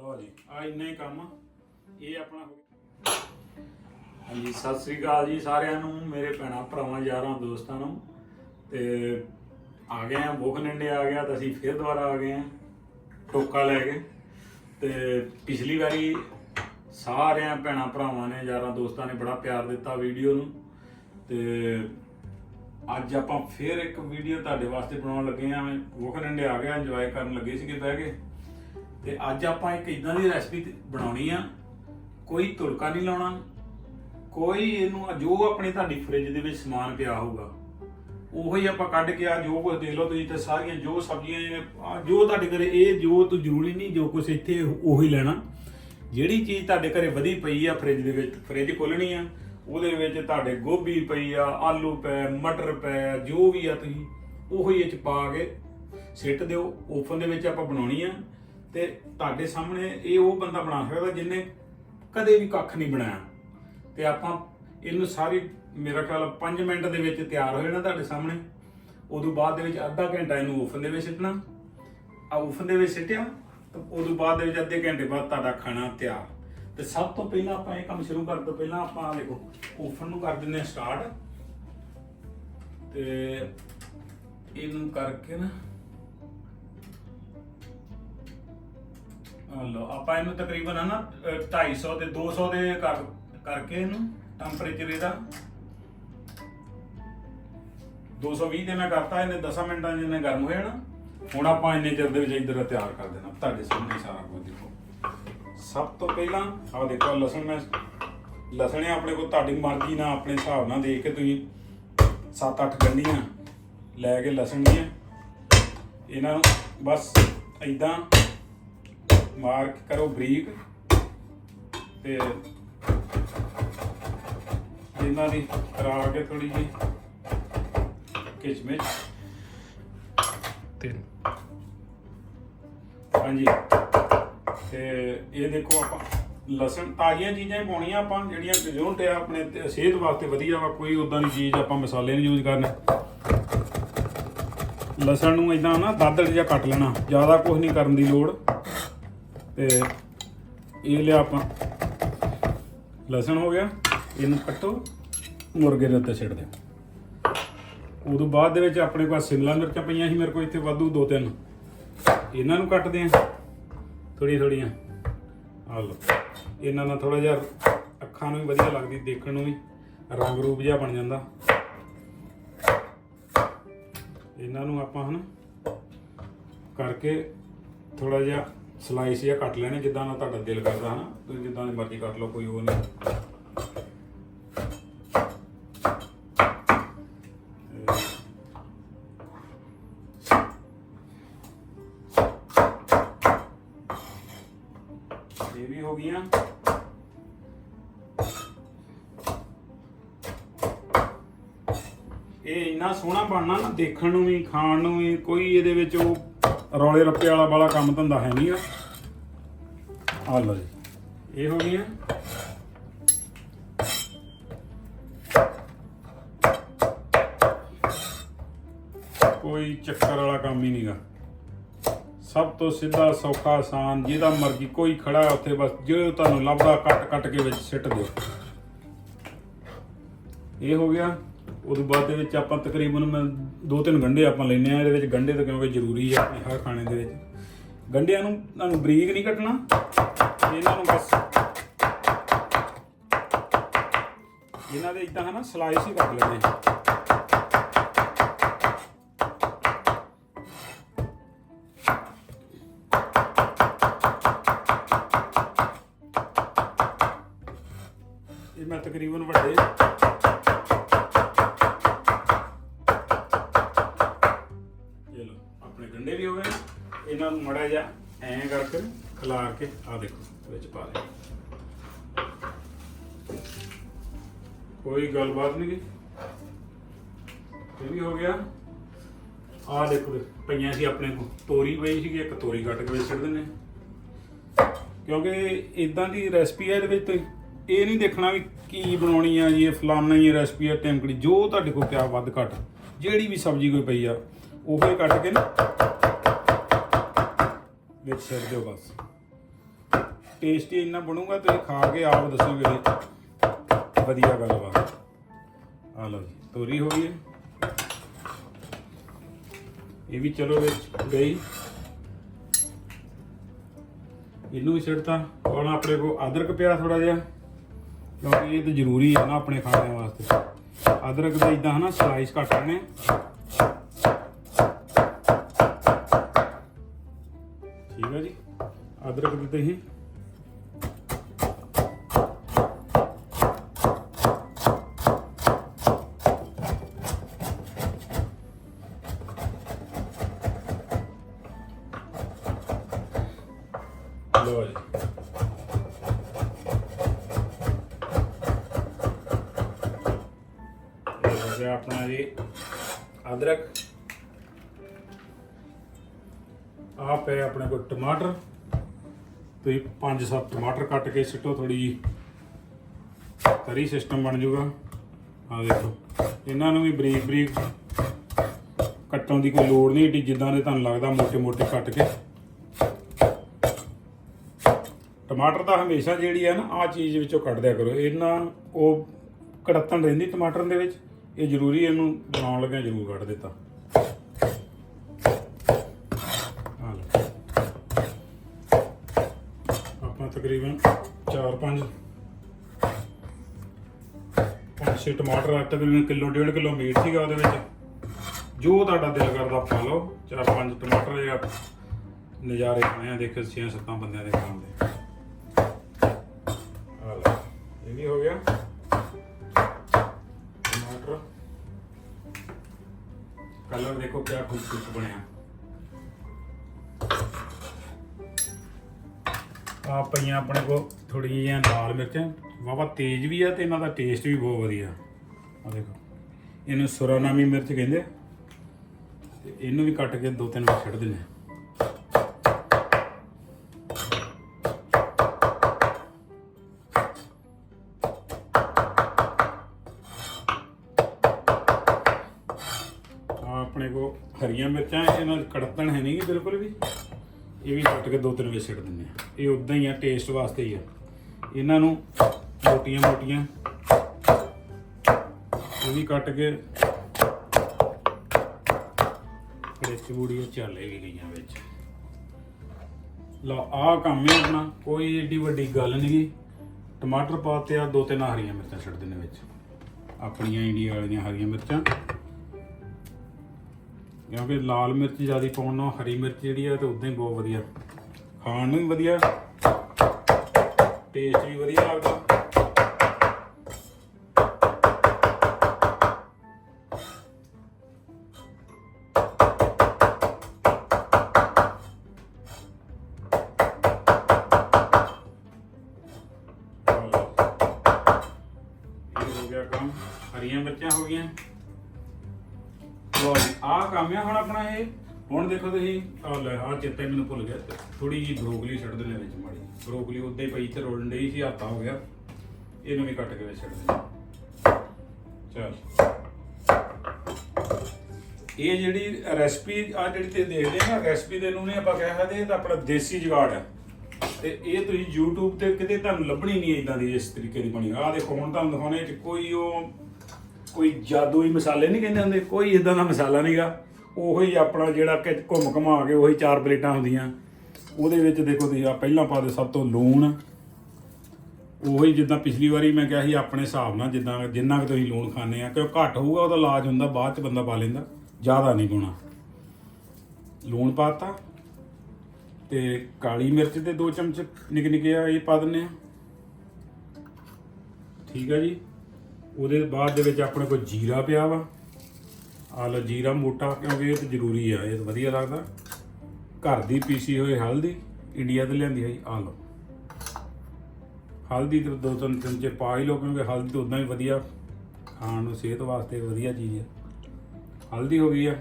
ਲਓ ਜੀ। ਆ ਇੰਨਾ ਹੀ ਕੰਮ। ਇਹ ਆਪਣਾ ਹੋ ਗਿਆ। ਹਾਂਜੀ ਸਤਿ ਸ੍ਰੀ ਅਕਾਲ ਜੀ ਸਾਰਿਆਂ ਨੂੰ ਮੇਰੇ ਭੈਣਾਂ ਭਰਾਵਾਂ ਯਾਰਾਂ ਦੋਸਤਾਂ ਨੂੰ। ਤੇ ਆ ਗਏ ਆ ਭੁੱਖ ਨੰਡੇ ਆ ਗਿਆ ਤਾਂ ਅਸੀਂ ਫਿਰ ਦੁਬਾਰਾ ਆ ਗਏ ਆ ਟੋਕਾ ਲੈ ਕੇ। ਤੇ ਪਿਛਲੀ ਵਾਰੀ ਸਾਰਿਆਂ ਭੈਣਾਂ ਭਰਾਵਾਂ ਨੇ ਯਾਰਾਂ ਦੋਸਤਾਂ ਨੇ ਬੜਾ ਪਿਆਰ ਦਿੱਤਾ ਵੀਡੀਓ ਨੂੰ। ਤੇ ਅੱਜ ਆਪਾਂ ਫਿਰ ਇੱਕ ਵੀਡੀਓ ਤੁਹਾਡੇ ਵਾਸਤੇ ਬਣਾਉਣ ਲੱਗੇ ਆ। ਭੁੱਖ ਨੰਡੇ ਆ ਗਿਆ ਇੰਜੋਏ ਕਰਨ ਲੱਗੇ ਸੀਗੇ ਬਹਿ ਕੇ। ਤੇ ਅੱਜ ਆਪਾਂ ਇੱਕ ਇਦਾਂ ਦੀ ਰੈਸਪੀ ਬਣਾਉਣੀ ਆ। ਕੋਈ ਤੁੜਕਾ ਨਹੀਂ ਲਾਉਣਾ। ਕੋਈ ਇਹਨੂੰ, ਜੋ ਆਪਣੀ ਤੁਹਾਡੀ ਫ੍ਰਿਜ ਦੇ ਵਿੱਚ ਸਮਾਨ ਪਿਆ ਹੋਊਗਾ, ਉਹੋ ਹੀ ਆਪਾਂ ਕੱਢ ਕੇ ਆ ਜੋ ਕੁਝ ਦੇਖ ਲਓ ਤੁਸੀਂ ਤੇ ਸਾਰੀਆਂ ਜੋ ਸਬਜ਼ੀਆਂ ਜੋ ਤੁਹਾਡੇ ਘਰੇ ਇਹ ਜੋ ਤੂੰ ਜ਼ਰੂਰੀ ਨਹੀਂ, ਜੋ ਕੁਝ ਇੱਥੇ ਉਹੀ ਲੈਣਾ। ਜਿਹੜੀ ਚੀਜ਼ ਤੁਹਾਡੇ ਘਰੇ ਵਧੀ ਪਈ ਆ ਫ੍ਰਿਜ ਦੇ ਵਿੱਚ ਫ੍ਰਿਜ ਖੋਲਣੀ ਆ, ਉਹਦੇ ਵਿੱਚ ਤੁਹਾਡੇ ਗੋਭੀ ਪਈ ਆ, ਆਲੂ ਪਏ ਮਟਰ ਪਏ ਜੋ ਵੀ ਆ ਤੁਸੀਂ, ਉਹੋ ਹੀ ਇਹ ਚ ਪਾ ਕੇ ਸਿੱਟ ਦਿਓ। ਓਵਨ ਦੇ ਵਿੱਚ ਆਪਾਂ ਬਣਾਉਣੀ ਆ। ਤੇ ਤੁਹਾਡੇ ਸਾਹਮਣੇ ਇਹ ਉਹ ਬੰਦਾ ਬਣਾ ਸਕਦਾ ਜਿਹਨੇ ਕਦੇ ਵੀ ਕੱਖ ਨਹੀਂ ਬਣਾਇਆ। ਤੇ ਆਪਾਂ ਇਹਨੂੰ ਸਾਰੀ, ਮੇਰਾ ਖਿਆਲ 5 ਮਿੰਟ ਦੇ ਵਿੱਚ ਤਿਆਰ ਹੋ ਜਾਣਾ ਤੁਹਾਡੇ ਸਾਹਮਣੇ। ਉਦੋਂ ਬਾਅਦ ਦੇ ਵਿੱਚ ਅੱਧਾ ਘੰਟਾ ਇਹਨੂੰ ਓਵਨ ਦੇ ਵਿੱਚ ਸਿੱਟਣਾ। ਆ ਓਵਨ ਦੇ ਵਿੱਚ ਸਿੱਟਿਆ, ਤਾਂ ਉਦੋਂ ਬਾਅਦ ਦੇ ਵਿੱਚ ਅੱਧੇ ਘੰਟੇ ਬਾਅਦ ਤੁਹਾਡਾ ਖਾਣਾ ਤਿਆਰ। ਤੇ ਸਭ ਤੋਂ ਪਹਿਲਾਂ ਆਪਾਂ ਇਹ ਕੰਮ ਸ਼ੁਰੂ ਕਰਨ ਤੋਂ ਪਹਿਲਾਂ ਆਪਾਂ ਦੇਖੋ, ਓਵਨ ਨੂੰ ਕਰ ਦਿੰਦੇ ਹਾਂ ਸਟਾਰਟ। ਤੇ ਇਹਨੂੰ ਕਰਕੇ ਨਾ ਲਓ ਆਪਾਂ ਇਹਨੂੰ ਤਕਰੀਬਨ ਹਨਾ ਅ, 250 ਤੇ 200 ਦੇ ਕਰ ਕਰਕੇ ਇਹਨੂੰ ਟੈਂਪਰੇਚਰ ਇਹਦਾ 220 ਤੇ ਮੈਂ ਕਰਤਾ ਇਹਨੇ 10 ਮਿੰਟਾਂ ਜਿੰਨੇ ਗਰਮ ਹੋਇਆ ਨਾ। ਹੁਣ ਆਪਾਂ ਇੰਨੇ ਚਿਰ ਦੇ ਵਿੱਚ ਇੱਧਰ ਤਿਆਰ ਕਰ ਦੇਣਾ ਤੁਹਾਡੇ ਸਾਹਮਣੇ ਸਾਰਾ ਕੁਝ ਦੇਖੋ। ਸਭ ਤੋਂ ਪਹਿਲਾਂ ਆਹ ਦੇਖੋ ਲਸਣ ਮੈਂ ਲਸਣ ਹੈ ਆਪਣੇ ਕੋਲ ਤੁਹਾਡੀ ਮਰਜ਼ੀ ਨਾਲ ਆਪਣੇ ਹਿਸਾਬ ਨਾਲ ਦੇਖ ਕੇ ਤੁਸੀਂ 7-8 ਗੰਢੀਆਂ ਲੈ ਕੇ ਲਸਣ ਦੀਆਂ। ਇਹਨਾਂ ਨੂੰ ਬਸ ਇਦਾਂ ਮਾਰਕ ਕਰੋ ਬਰੀਕ ਤੇ ਇਹਨਾਂ ਦੀ ਕਰਾ ਕੇ ਥੋੜੀ ਜਿਹੀ ਕਿਚਮਿਚ। ਤਿੰਨ। ਹਾਂਜੀ। ਤੇ ਇਹ ਦੇਖੋ ਆਪਾਂ ਲਸਣ ਤਾਜ਼ੀਆਂ ਚੀਜ਼ਾਂ ਹੀ ਪਾਉਣੀਆਂ ਆਪਾਂ ਜਿਹੜੀਆਂ ਪ੍ਰਜੂਨਟ ਆ ਆਪਣੇ ਸਿਹਤ ਵਾਸਤੇ ਵਧੀਆ ਵਾ ਕੋਈ ਉਦਾਂ ਦੀ ਚੀਜ਼ ਆਪਾਂ ਮਸਾਲੇ ਨਹੀਂ ਯੂਜ਼ ਕਰਨੇ। ਲਸਣ ਨੂੰ ਇਦਾਂ ਨਾ ਦਾਦੜ ਜਿਹਾ ਕੱਟ ਲੈਣਾ ਜ਼ਿਆਦਾ ਕੁਝ ਨਹੀਂ ਕਰਨ ਦੀ ਲੋੜ। ਤੇ ਇਹ ਲਿਆ ਆਪਾਂ। ਲਸਣ ਹੋ ਗਿਆ, ਇਹਨੂੰ ਕੱਟੋ, ਮੁਰਗੇ ਦੇ ਉੱਤੇ ਛਿੜ ਦਿਓ। ਉਦੋਂ ਬਾਅਦ ਦੇ ਵਿੱਚ ਆਪਣੇ ਕੋਲ ਸ਼ਿਮਲਾ ਮਿਰਚਾਂ ਪਈਆਂ ਸੀ, ਮੇਰੇ ਕੋਲ ਇੱਥੇ ਵਾਧੂ ਦੋ ਤਿੰਨ। ਇਹਨਾਂ ਨੂੰ ਕੱਟਦੇ ਆ ਥੋੜੀਆਂ ਥੋੜੀਆਂ ਆ ਲਓ, ਇਹਨਾਂ ਨਾਲ ਥੋੜਾ ਜਿਹਾ ਅੱਖਾਂ ਨੂੰ ਵੀ ਵਧੀਆ ਲੱਗਦੀ, ਦੇਖਣ ਨੂੰ ਵੀ ਰੰਗ ਰੂਪ ਜਿਹਾ ਬਣ ਜਾਂਦਾ। ਇਹਨਾਂ ਨੂੰ ਆਪਾਂ ਹਨ ਕਰਕੇ ਥੋੜਾ ਜਿਹਾ ਸਲਾਈਸ ਜਾਂ ਕੱਟ ਲੈਣੇ, ਜਿੱਦਾਂ ਨਾਲ ਤੁਹਾਡਾ ਦਿਲ ਕਰਦਾ ਹਨਾ, ਤੁਸੀਂ ਜਿੱਦਾਂ ਦੀ ਮਰਜ਼ੀ ਕੱਟ ਲਓ, ਕੋਈ ਉਹ ਨਹੀਂ। ਇਹ ਵੀ ਹੋ ਗਈਆਂ। ਇਹ ਇੰਨਾ ਸੋਹਣਾ ਬਣਨਾ ਨਾ, ਦੇਖਣ ਨੂੰ ਵੀ, ਖਾਣ ਨੂੰ ਵੀ, ਕੋਈ ਇਹਦੇ ਵਿੱਚ ਉਹ ਰੌਲੇ ਰੱਪੇ ਵਾਲਾ ਵਾਲਾ ਕੰਮ ਧੰਦਾ ਹੈ ਨਹੀਂਗਾ ਆ। ਲਓ ਜੀ। ਇਹ ਹੋ ਗਈਆਂ। ਕੋਈ ਚੱਕਰ ਵਾਲਾ ਕੰਮ ਹੀ ਨਹੀਂਗਾ ਸਭ ਤੋਂ ਸਿੱਧਾ ਸੌਖਾ ਆਸਾਨ ਜਿਹਦਾ ਮਰਜ਼ੀ ਕੋਈ ਖੜਾ ਉੱਥੇ ਬਸ ਜੋ ਤੁਹਾਨੂੰ ਲੱਭਦਾ ਕੱਟ ਕੱਟ ਕੇ ਵਿੱਚ ਸਿੱਟ ਦਿਓ। ਇਹ ਹੋ ਗਿਆ। ਉਦੋਂ ਬਾਅਦ ਦੇ ਵਿੱਚ ਆਪਾਂ ਤਕਰੀਬਨ ਮੈਂ ਦੋ ਤਿੰਨ ਗੰਢੇ ਆਪਾਂ ਲੈਨੇ ਆ ਇਹਦੇ ਵਿੱਚ ਗੰਢੇ ਤਾਂ ਕਿਉਂਕਿ ਜ਼ਰੂਰੀ ਆ ਆਪਣੇ ਹਰ ਖਾਣੇ ਦੇ ਵਿੱਚ। ਗੰਢਿਆਂ ਨੂੰ ਤੁਹਾਨੂੰ ਬਰੀਕ ਨਹੀਂ ਕੱਟਣਾ, ਇਹਨਾਂ ਨੂੰ ਬਸ ਇਹਨਾਂ ਦੇ ਇਦਾਂ ਹਨਾ ਸਲਾਈਸ ਹੀ ਕੱਟ ਲੈਣੇ ਕੋਈ ਗੱਲਬਾਤ ਨਹੀਂ ਗੀ? ਇਹ ਵੀ ਹੋ ਗਿਆ। ਆਹ ਦੇਖੋ ਪਈਆਂ ਸੀ ਆਪਣੇ ਕੋਲ। ਤੋਰੀ ਪਈ ਸੀਗੀ, ਇੱਕ ਤੋਰੀ ਕੱਟ ਕੇ ਵਿੱਚ ਸਿੱਟ ਦਿੰਨੇ ਕਿਉਂਕਿ ਇਦਾਂ ਦੀ ਰੈਸਪੀ ਹੈ ਇਹਦੇ ਵਿੱਚ ਤੁਸੀਂ ਇਹ ਨਹੀਂ ਦੇਖਣਾ ਵੀ ਕੀ ਬਣਾਉਣੀ ਆ ਜੀ, ਇਹ ਫਲਾਨਾ ਹੀ ਰੈਸਪੀ ਆ, ਟੈਂਕੜੀ, ਜੋ ਤੁਹਾਡੇ ਕੋਲ ਪਿਆ ਵੱਧ ਘੱਟ, ਜਿਹੜੀ ਵੀ ਸਬਜ਼ੀ ਕੋਈ ਪਈ ਆ, ਉਹ ਹੀ ਕੱਟ ਕੇ ਨਾ ਵਿੱਚ ਸਿਰ ਦਿਓ ਬਸ। ਟੇਸਟੀ ਇੰਨਾ ਬਣੂਗਾ ਤੁਸੀਂ ਖਾ ਕੇ ਆਪ ਦੱਸੋਗੇ। ਵੀ ਵਧੀਆ ਗੱਲ ਵਾ। ਆ ਲਓ ਜੀ, ਤੋਰੀ ਹੋ ਗਈ ਹੈ। ਇਹ ਵੀ ਚਲੋ ਵਿੱਚ ਗਈ। ਇਹਨੂੰ ਵੀ ਸਿੱਟਤਾ। ਹੁਣ ਆਪਣੇ ਕੋ ਅਦਰਕ ਪਿਆ ਥੋੜਾ ਜਿਹਾ, ਕਿਉਂਕਿ ਇਹ ਤਾਂ ਜ਼ਰੂਰੀ ਹੈ ਨਾ ਆਪਣੇ ਖਾਣੇ ਵਾਸਤੇ। ਅਦਰਕ ਦਾ ਇਦਾਂ ਹਨਾ ਸਲਾਈਸ ਕੱਟ ਲੈਣੇ ਠੀਕ ਹੈ ਜੀ। ਅਦਰਕ ਦਿੱਤੇ ਤੁਸੀਂ ਆ ਪਏ ਆਪਣੇ ਕੋਲ ਟਮਾਟਰ। ਤੁਸੀਂ 5-7 ਟਮਾਟਰ ਕੱਟ ਕੇ ਸਿੱਟੋ ਥੋੜੀ ਜੀ ਤਰੀ ਸਿਸਟਮ ਬਣ ਜੂਗਾ ਆ ਦੇਖੋ, ਇਹਨਾਂ ਨੂੰ ਵੀ ਬਰੀਕ ਬਰੀਕ ਕੱਟਣ ਦੀ ਕੋਈ ਲੋੜ ਨਹੀਂ ਏਡੀ, ਜਿੱਦਾਂ ਦੇ ਤੁਹਾਨੂੰ ਲੱਗਦਾ ਮੋਟੇ ਮੋਟੇ ਕੱਟ ਕੇ। ਟਮਾਟਰ ਤਾਂ ਹਮੇਸ਼ਾ ਜਿਹੜੀ ਹੈ ਨਾ ਆ ਚੀਜ਼ ਵਿੱਚੋਂ ਕੱਢ ਦਿਆ ਕਰੋ। ਇਹਨਾਂ ਉਹ ਕੜੱਤਣ ਰਹਿੰਦੀ ਟਮਾਟਰ ਦੇ ਵਿੱਚ, ਇਹ ਜ਼ਰੂਰੀ ਇਹਨੂੰ ਬਣਾਉਣ ਲੱਗਿਆ ਜ਼ਰੂਰ ਕੱਢ ਦਿੱਤਾ। ਤਕਰੀਬਨ 4-5 ਪੰਜ ਛੇ ਟਮਾਟਰ ਆ ਤਕਰੀਬਨ ਕਿਲੋ, ਡੇਢ ਕਿਲੋ ਮੀਟ ਸੀਗਾ ਉਹਦੇ ਵਿੱਚ। ਜੋ ਤੁਹਾਡਾ ਦਿਲ ਕਰਦਾ ਪਾ ਲਓ। ਚਾਰ ਪੰਜ ਟਮਾਟਰ ਜਾਂ ਨਜ਼ਾਰੇ ਖਾਣੇ ਆ ਦੇਖੋ ਛੇ ਸੱਤਾਂ ਬੰਦਿਆਂ ਦੇ ਖਾਣ ਦੇ। ਆ ਲਓ, ਇਹ ਵੀ ਹੋ ਗਿਆ। ਟਮਾਟਰ। ਕਲਰ ਦੇਖੋ ਕਿਆ ਖੂਬਸੂਰਤ ਬਣਿਆ। ਆ ਪਈਆਂ ਆਪਣੇ ਕੋਲ ਥੋੜੀ ਜਿਹੀਆਂ ਲਾਲ ਮਿਰਚਾਂ। ਵਾਵਾ ਤੇਜ਼ ਵੀ ਆ ਤੇ ਇਹਨਾਂ ਦਾ ਟੇਸਟ ਵੀ ਬਹੁਤ ਵਧੀਆ। ਆ ਦੇਖੋ, ਇਹਨੂੰ ਸੁਰਾਨਾਮੀ ਮਿਰਚ ਕਹਿੰਦੇ ਤੇ ਇਹਨੂੰ ਵੀ ਕੱਟ ਕੇ ਦੋ ਤਿੰਨ ਵਾਰ ਛੱਡ ਦਿੰਦੇ ਆ। ਆਪਣੇ ਕੋ ਹਰੀਆਂ ਮਿਰਚਾਂ, ਇਹਨਾਂ ਦੀ ਕੜਤਣ ਹੈ ਨਹੀਂ ਗੀ ਬਿਲਕੁਲ ਵੀ। ਇਹ ਵੀ ਕੱਟ ਕੇ ਦੋ ਤਿੰਨ ਵੇ ਸਿੱਟ ਦਿੰਦੇ ਆ। ਇਹ ਉਦਾਂ ਹੀ ਆ ਟੇਸਟ ਵਾਸਤੇ ਹੀ ਆ। ਇਹਨਾਂ ਨੂੰ ਮੋਟੀਆਂ ਮੋਟੀਆਂ ਇਹ ਵੀ ਕੱਟ ਕੇ ਵਿੱਚ ਬੂੜੀਆਂ ਚਾਲੇ ਵੀ ਗਈਆਂ ਵਿੱਚ। ਲਓ, ਆਹ ਕੰਮ ਹੀ ਆਪਣਾ, ਕੋਈ ਏਡੀ ਵੱਡੀ ਗੱਲ ਨਹੀਂ ਗੀ। ਟਮਾਟਰ ਪਾਤੇ ਆ, ਦੋ ਤਿੰਨ ਹਰੀਆਂ ਮਿਰਚਾਂ ਛੱਡ ਦਿੰਦੇ ਵਿੱਚ। ਆਪਣੀਆਂ ਇੰਡੀਆ ਵਾਲੀਆਂ ਹਰੀਆਂ ਮਿਰਚਾਂ। ਕਿਉਂਕਿ ਲਾਲ ਮਿਰਚ ਜ਼ਿਆਦਾ ਪਾਉਣ ਨਾਲ ਹਰੀ ਮਿਰਚ ਜਿਹੜੀ ਆ ਤੇ ਉਦਾਂ ਹੀ ਬਹੁਤ ਵਧੀਆ। ਖਾਣ ਨੂੰ ਵੀ ਵਧੀਆ। ਟੇਸਟ ਵੀ ਵਧੀਆ ਲੱਗਦਾ ਗਿਆ ਕੰਮ। ਹਰੀਆਂ ਮਿਰਚਾਂ ਹੋ ਗਈਆਂ। ਲੋ ਜੀ, ਆਹ ਕੰਮ ਆ ਹੁਣ ਆਪਣਾ ਇਹ। ਹੁਣ ਦੇਖੋ ਤੁਸੀਂ ਆ ਲੈ ਆ ਚੇਤੇ ਮੈਨੂੰ ਭੁੱਲ ਗਿਆ। ਥੋੜੀ ਜੀ ਬਰੋਕਲੀ ਛੱਡ ਦਿੰਦੇ ਵਿੱਚ ਮਾੜੀ। ਬਰੋਕਲੀ ਉੱਤੇ ਪਈ ਤੇ ਰੋਲਣ ਡਈ ਸੀ ਹੱਥਾ ਹੋ ਗਿਆ। ਇਹਨੂੰ ਵੀ ਕੱਟ ਕੇ ਵਿੱਚ ਛੱਡ ਦਿੰਦੇ ਚਲ। ਇਹ ਜਿਹੜੀ ਰੈਸਪੀ ਆ ਜਿਹੜੀ ਤੇ ਦੇਖਦੇ ਨਾ, ਰੈਸਪੀ ਦੇ ਨੂੰ ਨਹੀਂ ਆਪਾਂ ਕਹਿ ਸਕਦੇ, ਇਹ ਤਾਂ ਆਪਣਾ ਦੇਸੀ ਜੁਗਾੜ ਹੈ। ਤੇ ਇਹ ਤੁਸੀਂ YouTube ਤੇ ਕਿਤੇ ਤੁਹਾਨੂੰ ਲੱਭਣੀ ਨਹੀਂ ਇਦਾਂ ਦੀ, ਇਸ ਤਰੀਕੇ ਦੀ ਬਣੀ। ਆ ਦੇਖੋ, ਹੁਣ ਤੁਹਾਨੂੰ ਦਿਖਾਉਣੇ ਚ ਕੋਈ ਉਹ, ਕੋਈ ਜਾਦੂਈ ਮਸਾਲੇ ਨਹੀਂ ਕਹਿੰਦੇ ਹੁੰਦੇ, ਕੋਈ ਇਦਾਂ ਦਾ ਮਸਾਲਾ ਨਹੀਂਗਾ ਉਹੀ ਆਪਣਾ ਜਿਹੜਾ ਕਿ ਘੁੰਮ ਘਮਾ ਕੇ ਉਹੀ ਚਾਰ ਪਲੇਟਾਂ ਹੁੰਦੀਆਂ। ਉਹਦੇ ਵਿੱਚ ਦੇਖੋ ਤੁਸੀਂ ਆ ਪਹਿਲਾਂ ਪਾ ਦੇ ਸਭ ਤੋਂ ਲੂਣ। ਉਹੀ ਜਿੱਦਾਂ ਪਿਛਲੀ ਵਾਰੀ ਮੈਂ ਕਿਹਾ ਸੀ ਆਪਣੇ ਹਿਸਾਬ ਨਾਲ ਜਿੱਦਾਂ ਜਿੰਨਾ ਕੁ ਤੁਸੀਂ ਲੂਣ ਖਾਣੇ ਆ, ਕਿਉਂ ਘੱਟ ਹੋਊਗਾ, ਉਹਦਾ ਇਲਾਜ ਹੁੰਦਾ, ਬਾਅਦ ਚ ਬੰਦਾ ਪਾ ਲੈਂਦਾ, ਜ਼ਿਆਦਾ ਨਹੀਂ ਪਾਉਣਾ। ਲੂਣ ਪਾਤਾ ਤੇ ਕਾਲੀ ਮਿਰਚ ਦੇ ਦੋ ਚਮਚ ਨਿੱਕੇ ਨਿੱਕੇ ਆ ਇਹ ਪਾ ਦਿੰਨੇ ਆ। ਠੀਕ ਆ ਜੀ। ਉਹਦੇ ਬਾਅਦ ਦੇ ਵਿੱਚ ਆਪਣੇ ਕੋਲ ਜੀਰਾ ਪਿਆ ਵਾ। ਆ ਲਓ ਜੀਰਾ ਮੋਟਾ, ਕਿਉਂਕਿ ਇਹ ਤਾਂ ਜ਼ਰੂਰੀ ਆ, ਇਹ ਤਾਂ ਵਧੀਆ ਲੱਗਦਾ। ਘਰ ਦੀ ਪੀਸੀ ਹੋਈ ਹਲਦੀ, ਇੰਡੀਆ ਤੋਂ ਲਿਆਂਦੀ ਹੈ ਆ ਲਓ। ਹਲਦੀ ਤੇ ਦੋ ਤਿੰਨ ਚਮਚੇ ਪਾ ਹੀ ਲਓ, ਕਿਉਂਕਿ ਹਲਦੀ ਤਾਂ ਉਦਾਂ ਹੀ ਵਧੀਆ, ਖਾਣ ਨੂੰ ਸਿਹਤ ਵਾਸਤੇ ਵਧੀਆ ਚੀਜ਼ ਹੈ ਹਲਦੀ ਹੋ ਗਈ ਆ,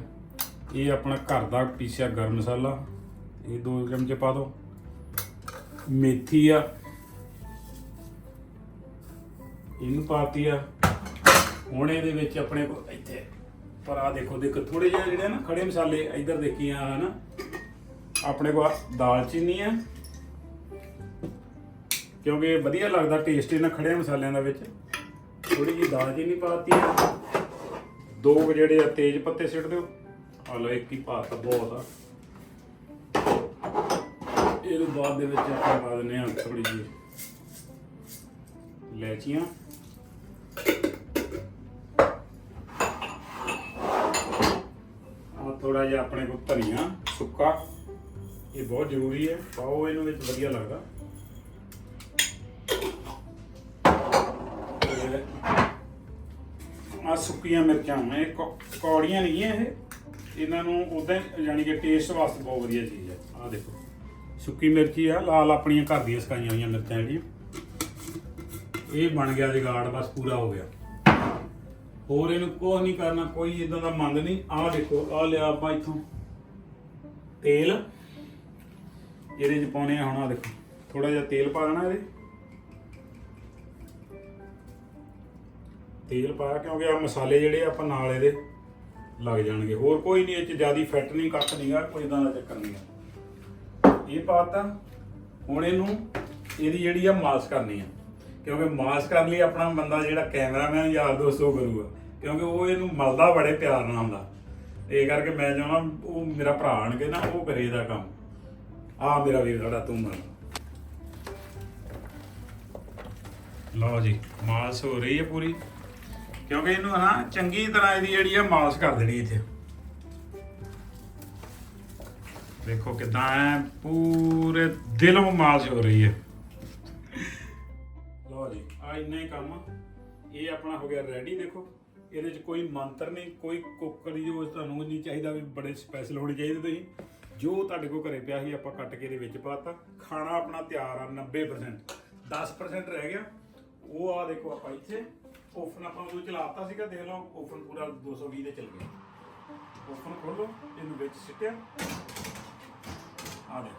ਇਹ ਆਪਣਾ ਘਰ ਦਾ ਪੀਸਿਆ ਗਰਮ ਮਸਾਲਾ, ਇਹ ਦੋ ਚਮਚੇ ਪਾ ਦਿਓ ਮੇਥੀ ਆ, ਇਹਨੂੰ ਪਾਤੀ ਆ। ਹੁਣ ਇਹਦੇ ਵਿੱਚ ਆਪਣੇ ਕੋਲ ਇੱਥੇ ਪਰ ਆ ਦੇਖੋ ਦੇਖੋ ਥੋੜੇ ਜਿਹਾ ਜਿਹੜੇ ਨਾ ਖੜੇ ਮਸਾਲੇ ਇੱਧਰ ਦੇਖੀ ਹਨਾ। ਆਪਣੇ ਕੋਲ ਦਾਲਚੀਨੀ ਆ। ਕਿਉਂਕਿ ਵਧੀਆ ਲੱਗਦਾ, ਟੇਸਟ ਇਹਨਾਂ ਖੜੇ ਮਸਾਲਿਆਂ ਦਾ ਵਿੱਚ। ਥੋੜੀ ਜਿਹੀ ਦਾਲਚੀਨੀ ਪਾਤੀ ਆ। ਦੋ ਕੁ ਜਿਹੜੇ ਆ, ਤੇਜ ਪੱਤੇ ਸਿੱਟ ਦਿਓ। ਆ ਲਓ, ਇੱਕ ਹੀ ਪਾਤਾ ਬਹੁਤ ਆ। ਇਹਦੇ ਬਾਅਦ ਦੇ ਵਿੱਚ ਆਪਾਂ ਪਾ ਦਿੰਦੇ ਆ ਥੋੜੀ ਜਿਹੀ ਲੈਚੀਆਂ ਆ ਥੋੜਾ ਜਿਹਾ ਆਪਣੇ ਕੋਲ ਧਨੀਆ, ਸੁੱਕਾ, ਇਹ ਬਹੁਤ ਜ਼ਰੂਰੀ ਹੈ। ਪਾਓ ਇਹਨੂੰ ਵਿੱਚ, ਵਧੀਆ ਲੱਗਦਾ। ਆ ਸੁੱਕੀਆਂ ਮਿਰਚਾਂ ਇਹ ਕੌ- ਕੌੜੀਆਂ ਨਹੀਂ ਇਹ। ਇਹਨਾਂ ਨੂੰ ਉਦਾਂ ਯਾਨੀ ਕਿ ਟੇਸਟ ਵਾਸਤੇ ਬਹੁਤ ਵਧੀਆ ਚੀਜ਼ ਹੈ। ਆ ਦੇਖੋ, ਸੁੱਕੀ ਮਿਰਚੀ ਆ, ਲਾਲ ਆਪਣੀਆਂ ਘਰ ਦੀਆਂ ਸਕਾਈਆਂ ਹੋਈਆਂ ਮਿਰਚਾਂ ਜਿਹੜੀਆਂ। ਇਹ ਬਣ ਗਿਆ ਜਗਾੜ, ਬਸ ਪੂਰਾ ਹੋ ਗਿਆ। ਹੋਰ ਇਹਨੂੰ ਕੁਛ ਨਹੀਂ ਕਰਨਾ, ਕੋਈ ਇਦਾਂ ਦਾ ਮੰਦ ਨਹੀਂ। ਆਹ ਦੇਖੋ, ਆਹ ਲਿਆ ਆਪਾਂ ਇੱਥੋਂ। ਤੇਲ। ਇਹਦੇ ਚ ਪਾਉਣੇ ਆ ਹੁਣ ਆਹ ਦੇਖੋ ਥੋੜਾ ਜਿਹਾ ਤੇਲ ਪਾ ਲੈਣਾ ਇਹਦੇ। ਤੇਲ ਪਾਇਆ ਕਿਉਂਕਿ ਆ ਮਸਾਲੇ ਜਿਹੜੇ ਆਪਾਂ ਨਾਲ ਇਹਦੇ ਲੱਗ ਜਾਣਗੇ। ਹੋਰ ਕੋਈ ਨਹੀਂ, ਇਹ ਚ ਜਿਆਦੀ ਫੈਟ ਨਹੀਂ ਕੱਖ ਨਹੀਂਗਾ ਕੋਈ ਇਦਾਂ ਦਾ ਚੱਕਰ ਨਹੀਂਗਾ ਇਹ ਪਾਤਾ ਹੁਣ ਇਹਨੂੰ ਇਹਦੀ ਜਿਹੜੀ ਆ ਮਾਲਸ਼ ਕਰਨੀ ਆ। ਕਿਉਂਕਿ ਮਾਲਸ਼ ਕਰਨ ਲਈ ਆਪਣਾ ਬੰਦਾ ਜਿਹੜਾ ਕੈਮਰਾਮੈਨ ਯਾਰ ਦੋਸਤ ਉਹ ਕਰੂਗਾ। ਕਿਉਂਕਿ ਉਹ ਇਹਨੂੰ ਮਲਦਾ ਬੜੇ ਪਿਆਰ ਨਾਲ ਹੁੰਦਾ। ਇਹ ਕਰਕੇ ਮੈਂ ਚਾਹੁੰਦਾ ਉਹ ਮੇਰਾ ਭਰਾ ਆਣਗੇ ਨਾ ਉਹ ਕਰੇ ਇਹਦਾ ਕੰਮ। ਆ ਮੇਰਾ ਵੀਰ ਸਾਡਾ ਤੂੰ ਮਲ ਲਓ ਜੀ, ਮਾਸ਼ ਹੋ ਰਹੀ ਹੈ ਪੂਰੀ। ਕਿਉਂਕਿ ਇਹਨੂੰ ਨਾ ਚੰਗੀ ਤਰ੍ਹਾਂ ਇਹਦੀ ਜਿਹੜੀ ਆ ਮਾਲਸ਼ ਕਰ ਦੇਣੀ ਇੱਥੇ। ਦੇਖੋ ਕਿਦਾਂ ਐ, ਪੂਰੇ ਦਿਲੋਂ ਮਾਲਸ਼ ਹੋ ਰਹੀ ਹੈ। ਆ ਇੰਨਾ ਹੀ ਕੰਮ ਆ। ਇਹ ਆਪਣਾ ਹੋ ਗਿਆ ਰੈਡੀ ਦੇਖੋ। ਇਹਦੇ 'ਚ ਕੋਈ ਮੰਤਰ ਨਹੀਂ, ਕੋਈ ਕੁੱਕਰ ਦੀ ਜੋ ਤੁਹਾਨੂੰ ਨਹੀਂ ਚਾਹੀਦਾ ਵੀ ਬੜੇ ਸਪੈਸ਼ਲ ਹੋਣੇ ਚਾਹੀਦੇ ਤੁਸੀਂ। ਜੋ ਤੁਹਾਡੇ ਕੋਲ ਘਰੇ ਪਿਆ ਸੀ, ਆਪਾਂ ਕੱਟ ਕੇ ਇਹਦੇ ਵਿੱਚ ਪਾਤਾ ਖਾਣਾ ਆਪਣਾ ਤਿਆਰ ਆ 90% 10% ਰਹਿ ਗਿਆ। ਉਹ ਆ ਦੇਖੋ ਆਪਾਂ ਇੱਥੇ। ਓਫਨ ਆਪਾਂ ਉਹ ਚਲਾਤਾ ਸੀਗਾ, ਦੇਖ ਲਓ ਓਫਨ ਪੂਰਾ 220 ਤੇ ਚੱਲ ਗਿਆ। ਓਫਨ ਖੋਲੋ ਇਹਨੂੰ ਵਿੱਚ ਸਿੱਟਿਆ। ਆ ਦੇ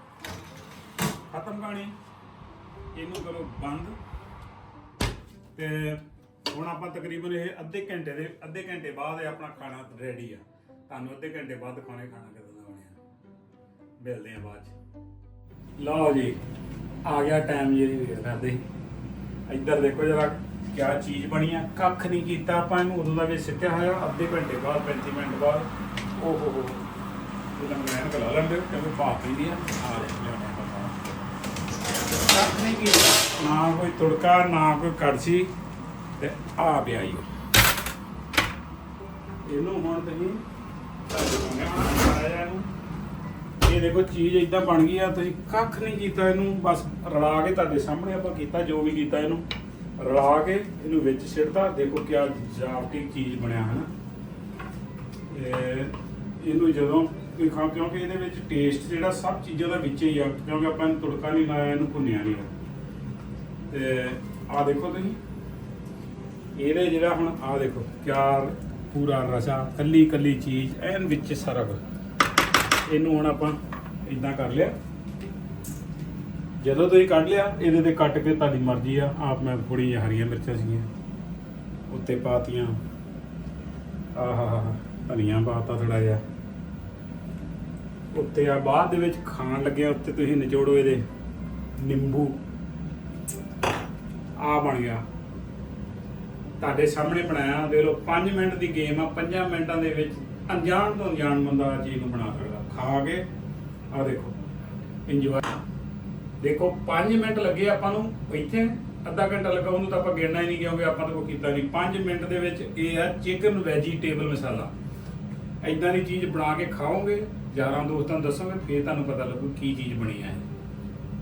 ਖਤਮ ਕਹਾਣੀ। ਇਹਨੂੰ ਕਰੋ ਬੰਦ। ਤੇ ਹੁਣ ਆਪਾਂ ਤਕਰੀਬਨ ਇਹ ਅੱਧੇ ਘੰਟੇ ਦੇ, ਅੱਧੇ ਘੰਟੇ ਬਾਅਦ ਇਹ ਆਪਣਾ ਖਾਣਾ ਰੈਡੀ ਆ। ਤੁਹਾਨੂੰ ਅੱਧੇ ਘੰਟੇ ਬਾਅਦ ਦਿਖਾਉਣੇ ਖਾਣਾ ਕਿਦਾਂ ਦਾ ਬਣਿਆ। ਮਿਲਦੇ ਆ ਬਾਅਦ ਚ। ਲਓ ਜੀ, ਆ ਗਿਆ ਟਾਈਮ ਜੀ ਵੇਖ ਕਰਦੇ ਇੱਧਰ ਦੇਖੋ ਜਰਾ ਕਿਆ ਚੀਜ਼ ਬਣੀ ਆ। ਕੱਖ ਨਹੀਂ ਕੀਤਾ ਆਪਾਂ ਇਹਨੂੰ, ਉਦੋਂ ਦਾ ਵੀ ਸਿੱਟਿਆ ਹੋਇਆ, ਅੱਧੇ ਘੰਟੇ ਬਾਅਦ 35 ਮਿੰਟ ਬਾਅਦ। ਓ ਹੋ ਹੋ। ਇਹਦਾ ਮੈਂ ਕਲਾ ਲੈਂਦੇ ਕਿਉਂਕਿ ਭਾਪ ਹੀ ਦੀ ਆ ਆ ਲੈ ਕੱਖ ਨਹੀਂ ਕੀਤਾ ਨਾ ਕੋਈ ਤੁੜਕਾ, ਨਾ ਕੋਈ ਕੜਛੀ ਤੇ ਆ ਪਿਆ ਜੀ। ਇਹਨੂੰ ਹੁਣ ਤੁਸੀਂ ਇਹ ਦੇਖੋ, ਚੀਜ਼ ਇਦਾਂ ਬਣ ਗਈ ਆ, ਤੁਸੀਂ ਕੱਖ ਨਹੀਂ ਕੀਤਾ ਇਹਨੂੰ, ਬਸ ਰਲਾ ਕੇ ਤੁਹਾਡੇ ਸਾਹਮਣੇ ਆਪਾਂ ਕੀਤਾ, ਜੋ ਵੀ ਕੀਤਾ ਇਹਨੂੰ। ਰਲਾ ਕੇ ਇਹਨੂੰ ਵਿੱਚ ਸਿੱਟਦਾ ਦੇਖੋ ਕਿਆ ਜਾਪਟੀ ਚੀਜ਼ ਬਣਿਆ, ਹਨਾ। ਇਹਨੂੰ ਜਦੋਂ ਵੀ ਖਾ ਕਿਉਂਕਿ ਇਹਦੇ ਵਿੱਚ ਟੇਸਟ ਜਿਹੜਾ ਸਭ ਚੀਜ਼ਾਂ ਦਾ ਵਿੱਚ ਹੀ ਆ, ਕਿਉਂਕਿ ਆਪਾਂ ਇਹਨੂੰ ਤੁੜਕਾ ਨਹੀਂ ਲਾਇਆ, ਇਹਨੂੰ ਭੁੰਨਿਆ ਨਹੀਂ ਤੇ ਆ ਦੇਖੋ ਤੁਸੀਂ। ਇਹਦੇ ਜਿਹੜਾ ਹੁਣ ਆ ਦੇਖੋ ਕਿਆ ਪੂਰਾ ਰਸਾ ਕੱਲੀ ਕੱਲੀ ਚੀਜ਼ ਐਨ ਵਿੱਚ ਸਾਰਾ ਕੁਝ ਇਹਨੂੰ ਹੁਣ ਆਪਾਂ ਇਦਾਂ ਕਰ ਲਿਆ। ਜਦੋਂ ਤੁਸੀਂ ਕੱਢ ਲਿਆ, ਇਹਦੇ ਤੇ ਕੱਟ ਕੇ ਤੁਹਾਡੀ ਮਰਜ਼ੀ ਆ। ਆਪ ਮੈਂ ਥੋੜੀ ਜਿਹੀ ਹਰੀਆਂ ਮਿਰਚਾਂ ਸੀਗੀਆਂ। ਉੱਤੇ ਪਾਤੀਆਂ। ਆਹਾ ਧਨੀਆ ਪਾਤਾ ਥੋੜਾ ਜਿਹਾ। ਉੱਤੇ ਆ, ਬਾਅਦ ਦੇ ਵਿੱਚ ਖਾਣ ਲੱਗਿਆ ਉੱਤੇ ਤੁਸੀਂ ਨਿਚੋੜੋ ਇਹਦੇ। ਨਿੰਬੂ। ਆ ਬਣ ਗਿਆ। ਤੁਹਾਡੇ ਸਾਹਮਣੇ ਬਣਾਇਆ, ਦੇਖ ਲਓ 5 ਮਿੰਟ ਦੀ ਗੇਮ ਆ 5 ਮਿੰਟਾਂ ਦੇ ਵਿੱਚ ਅਣਜਾਣ ਤੋਂ ਅਣਜਾਣ ਬੰਦਾ ਆ ਚੀਜ਼ ਨੂੰ ਬਣਾ ਸਕਦਾ। ਖਾ ਕੇ ਆ ਦੇਖੋ ਇੰਜੋਏ ਦੇਖੋ 5 ਮਿੰਟ ਲੱਗੇ ਆਪਾਂ ਨੂੰ, ਇੱਥੇ ਅੱਧਾ ਘੰਟਾ ਲੱਗਾ, ਉਹਨੂੰ ਤਾਂ ਆਪਾਂ ਗਿਣਨਾ ਹੀ ਨਹੀਂ, ਕਿਉਂਕਿ ਆਪਾਂ ਤਾਂ ਕੋਈ ਕੀਤਾ ਨਹੀਂ। 5 ਮਿੰਟ ਦੇ ਵਿੱਚ ਇਹ ਆ ਚਿਕਨ ਵੈਜੀਟੇਬਲ ਮਸਾਲਾ ਐਦਾਂ ਦੀ ਚੀਜ਼ ਬਣਾ ਕੇ ਖਾਓਗੇ, ਯਾਰਾਂ ਦੋਸਤਾਂ ਨੂੰ ਦੱਸੋਗੇ, ਫੇਰ ਤੁਹਾਨੂੰ ਪਤਾ ਲੱਗੂ ਕੀ ਚੀਜ਼ ਬਣੀ ਹੈ।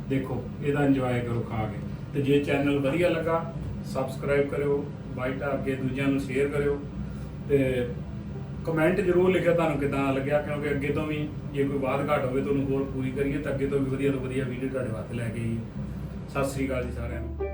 ਦੇਖੋ, ਇਹਦਾ ਇੰਜੋਏ ਕਰੋ ਖਾ ਕੇ। ਤੇ ਜੇ ਚੈਨਲ ਵਧੀਆ ਲੱਗਾ ਸਬਸਕ੍ਰਾਈਬ ਕਰਿਓ ਬਾਈਟਾ ਅੱਗੇ ਦੂਜਿਆਂ ਨੂੰ ਸ਼ੇਅਰ ਕਰਿਓ। ਤੇ ਕਮੈਂਟ ਜ਼ਰੂਰ ਲਿਖਿਓ ਤੁਹਾਨੂੰ ਕਿਦਾਂ ਲੱਗਿਆ, ਕਿਉਂਕਿ ਅੱਗੇ ਤੋਂ ਵੀ ਜੇ ਕੋਈ ਬਾਤ ਘਾਟ ਹੋਵੇ ਤੁਹਾਨੂੰ ਹੋਰ ਪੂਰੀ ਕਰੀਏ, ਤਾਂ ਅੱਗੇ ਤੋਂ ਵੀ ਵਧੀਆ ਤੋਂ ਵਧੀਆ ਵੀਡੀਓ ਤੁਹਾਡੇ ਵਾਸਤੇ ਲੈ ਕੇ ਆਈਏ। ਸਤਿ ਸ੍ਰੀ ਅਕਾਲ ਜੀ ਸਾਰਿਆਂ ਨੂੰ।